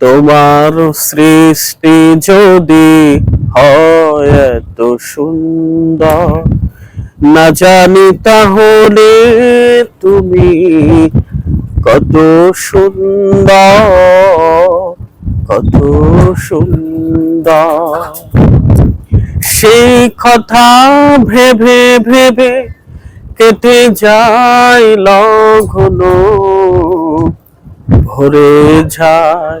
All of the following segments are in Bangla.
তোমার সৃষ্টি যদি হয় এত সুন্দর, না জানি তাহলে তুমি কত সুন্দর কত সুন্দর। সেই কথা ভেবে ভেবে কেটে যায় লঘন ভরে যায়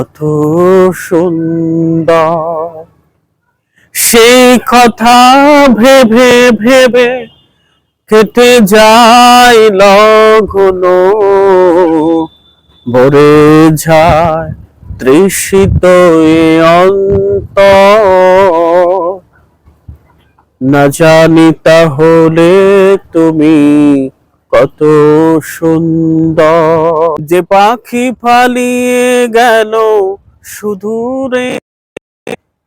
কত সুন্দর। সেই কথা ভেবে ভেবে কেটে যায় লঘন ভরে যায় তৃষিত অন্ত না জানি তাহলে তুমি কত সুন্দর। যে পাখি পালিয়ে গেল সুদূরে,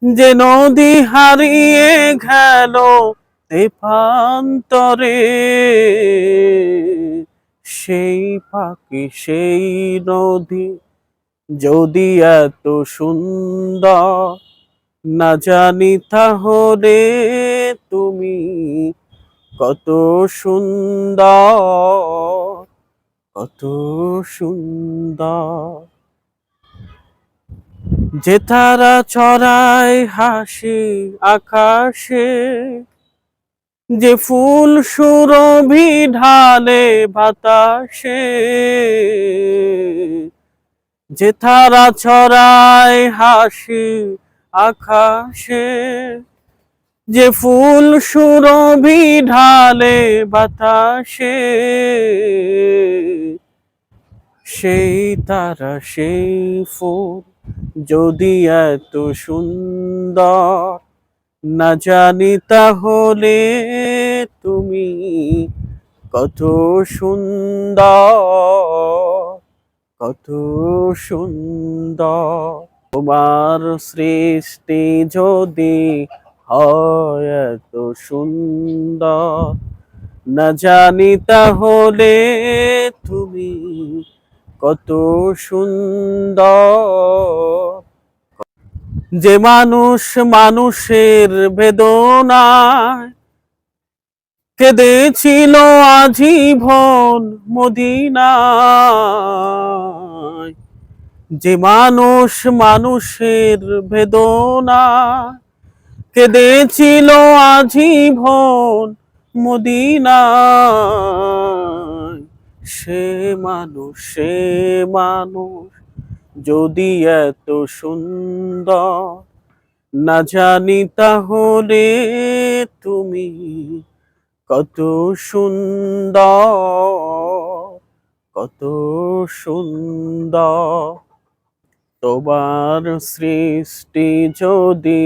যে নদী হারিয়ে গেল তেপান্তরে সেই পাখি, সেই নদী যদি এত সুন্দর, না জানি তাহলে তুমি কত সুন্দর কত সুন্দর। যে তারা চড়ায় হাসি আকাশে, যে ফুল সুরভি ঢালে বাতাসে, যে তারা ছড়ায় হাসি আকাশে যে ফুল সুরভি ঢালে বাতাসে, সেই তারা, সেই ফুল যদি এত সুন্দর না জানি তাহলে তুমি কত সুন্দর কত সুন্দর। তোমার সৃষ্টি যদি হয় এত সুন্দর। না জানি তাহলে তুমি কত সুন্দর। যে মানুষ মানুষের বেদনায় কেঁদেছিল আজীবন মদিনায়। যে মানুষ মানুষের বেদনা কেঁদেছিল আজীবন মদিনায়। সে মানুষ সে মানুষ যদি এত সুন্দর না জানি তাহলে তুমি কত সুন্দর কত সুন্দর। তোমার সৃষ্টি যদি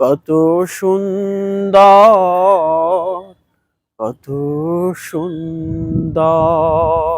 কত সুন্দর কত সুন্দর।